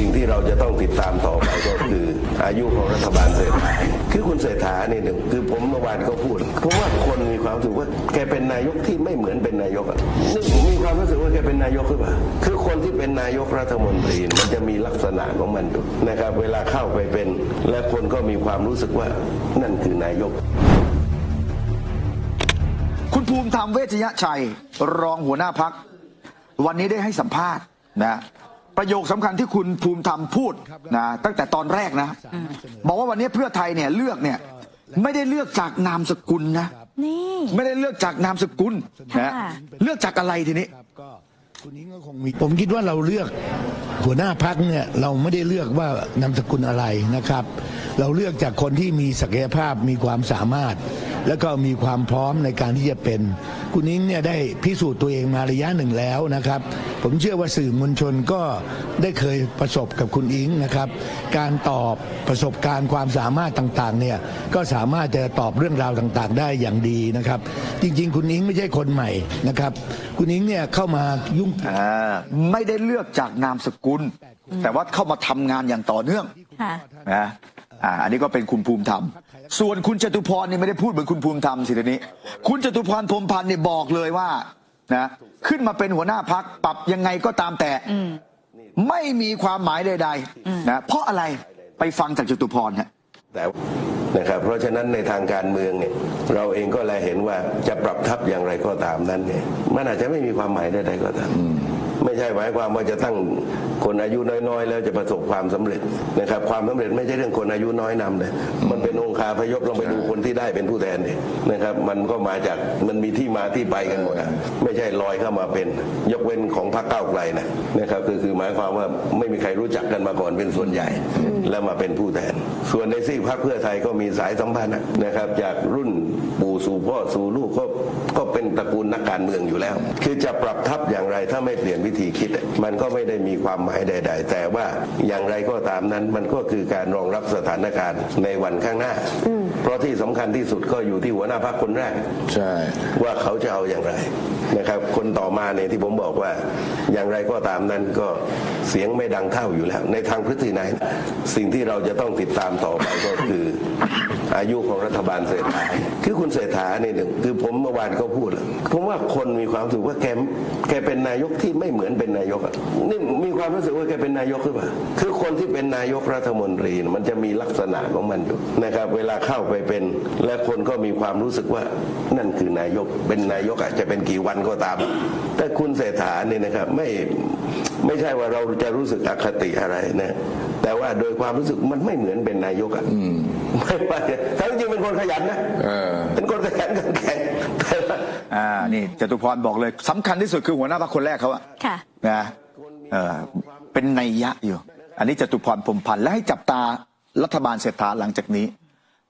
สิ่งที่เราจะต้องติดตามต่อไปก็คืออายุของรัฐบาลเศรษฐาคือคุณเศรษฐาเนี่ยหนึ่งคือผมเมื่อวานก็พูด เพราะว่าคนมีความรู้สึกว่าแกเป็นนายกที่ไม่เหมือนเป็นนายกอะนี่มีความรู้สึกว่าแกเป็นนายกหรือเปล่าคือคนที่เป็นนายกรัฐมนตรีมันจะมีลักษณะของมันอยู่นะครับ เวลาเข้าไปเป็น และคนก็มีความรู้สึกว่านั่นคือนายกคุณภูมิธรรมเวชยชัย รองหัวหน้าพัก วันนี้ได้ให้สัมภาษณ์นะ ประโยคสำคัญที่คุณภูมิธรรมพูดนะตั้งแต่ตอนแรกนะ บอกว่าวันนี้เพื่อไทยเนี่ยเลือกเนี่ยไม่ได้เลือกจากนามสกุลนะนี่ไม่ได้เลือกจากนามสกุลนะค่ะเลือกจากอะไรทีนี้ครับก็คุณนิ้งก็คงมีผมคิดว่าเราเลือกหัวหน้าพักเนี่ยเราไม่ได้เลือกว่านามสกุลอะไรนะครับ เราเลือกจากคนที่มีศักยภาพมีความสามารถ แล้วก็มีความพร้อมในการที่จะเป็น คุณนิ้งเนี่ยได้พิสูจน์ตัวเองมาระยะหนึ่งแล้วนะครับ ผมเชื่อว่าสื่อมวลชนก็ได้เคยประสบกับคุณอิงนะครับ การตอบประสบการณ์ความสามารถต่างๆเนี่ยก็สามารถจะตอบเรื่องราวต่างๆ ได้อย่างดีนะครับ จริง ๆ คุณอิงไม่ใช่คนใหม่นะครับ คุณอิงเนี่ยเข้ามายุ่งอ่าไม่ได้เลือกจากนามสกุล แต่ว่าเข้ามาทำงานอย่างต่อเนื่องค่ะ นะ อ่าอันนี้ก็เป็นคุณภูมิธรรม ส่วนคุณจตุพรนี่ไม่ได้พูดเหมือนคุณภูมิธรรมสิทีนี้ คุณจตุพรพรหมพันธ์เนี่ยบอกเลยว่านะขึ้นมาเป็นหัวหน้าพักปรับยังไงก็ตามแต่ไม่มีความหมายใดๆนะเพราะอะไรไปฟังจากจตุพรฮะแต่นะครับเพราะฉะนั้นในทางการเมืองเนี่ยเราเองก็แลเห็นว่าจะปรับทับอย่างไรก็ตามนั้นเนี่ยมันอาจจะไม่มีความหมายใดๆก็ตาม ไม่ใช่หมายความว่าจะตั้งคนอายุน้อยๆ แล้วจะประสบความสำเร็จนะครับ ความสำเร็จไม่ใช่เรื่องคนอายุน้อยนำเลยมันเป็นองค์คาพยพลองไปดูคนที่ได้เป็นผู้แทนเนี่ยนะครับ มันก็มาจากมันมีที่มาที่ไปกันหมดอะไม่ใช่ลอยเข้ามาเป็น ยกเว้นของพรรคก้าวไกลนะนะครับคือคือหมายความว่าไม่มีใครรู้จักกันมาก่อนเป็นส่วนใหญ่ แล้วมาเป็นผู้แทน ส่วนในซีกพรรคเพื่อไทยก็มีสายสัมพันธ์นะครับ จากรุ่นปู่สู่พ่อสู่ลูกก็ก็เป็นตระกูลนักการเมืองอยู่แล้ว คือจะปรับทับอย่างไรถ้าไม่เปลี่ยนวิธีคิด มันก็ไม่ได้มีความหมายใด ๆ แต่ว่าอย่างไรก็ตามนั้นมันก็คือการรองรับสถานการณ์ในวันข้างหน้า เพราะที่สำคัญที่สุดก็อยู่ที่หัวหน้าพรรคคนแรกใช่ว่าเขาจะเอาอย่างไรนะครับ คนต่อมาเนี่ยที่ผมบอกว่าอย่างไรก็ตามนั้นก็เสียงไม่ดังเท่าอยู่แล้ว ในทางพฤตินัยสิ่งที่เราจะต้องติดตามต่อไปก็คืออายุของรัฐบาลเศรษฐาคือคุณเศรษฐาเนี่ยหนึ่งคือผมเมื่อวานก็พูดแล้วผมว่าคนมีความรู้สึกว่าแกแกเป็นนายกที่ไม่เหมือนเป็นนายกอะนี่มีความรู้สึกว่าแกเป็นนายกหรือเปล่าคือคนที่เป็นนายกรัฐมนตรีเนี่ยมันจะมีลักษณะของมันอยู่นะครับ เวลาเข้าไปเป็น และคนก็มีความรู้สึกว่านั่นคือนายกเป็นนายกอาจจะเป็นกี่วันก็ตาม แต่คุณเศรษฐาเนี่ยนะครับไม่ไม่ใช่ว่าเราจะรู้สึกอคติอะไรนะ แต่ว่าโดยความรู้สึกมันไม่เหมือนเป็นนายกอะไม่ไม่ทั้งจริงเป็นคนขยันนะเป็นคนขยันขันแข็งแต่ว่าอ่านี่จตุพรบอกเลยสำคัญที่สุดคือหัวหน้าพรรคคนแรกเขาอะค่ะนะเออเป็นนัยยะอยู่ อันนี้จตุพรพรหมพันธ์และให้จับตารัฐบาลเศรษฐาหลังจากนี้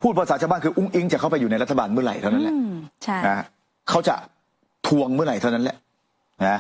พูดภาษาชาวบ้านคืออุ้งอิงจะเข้าไปอยู่ในรัฐบาลเมื่อไหร่เท่านั้นแหละอืมใช่นะเขาจะทวงเมื่อไหร่เท่านั้นแหละนะ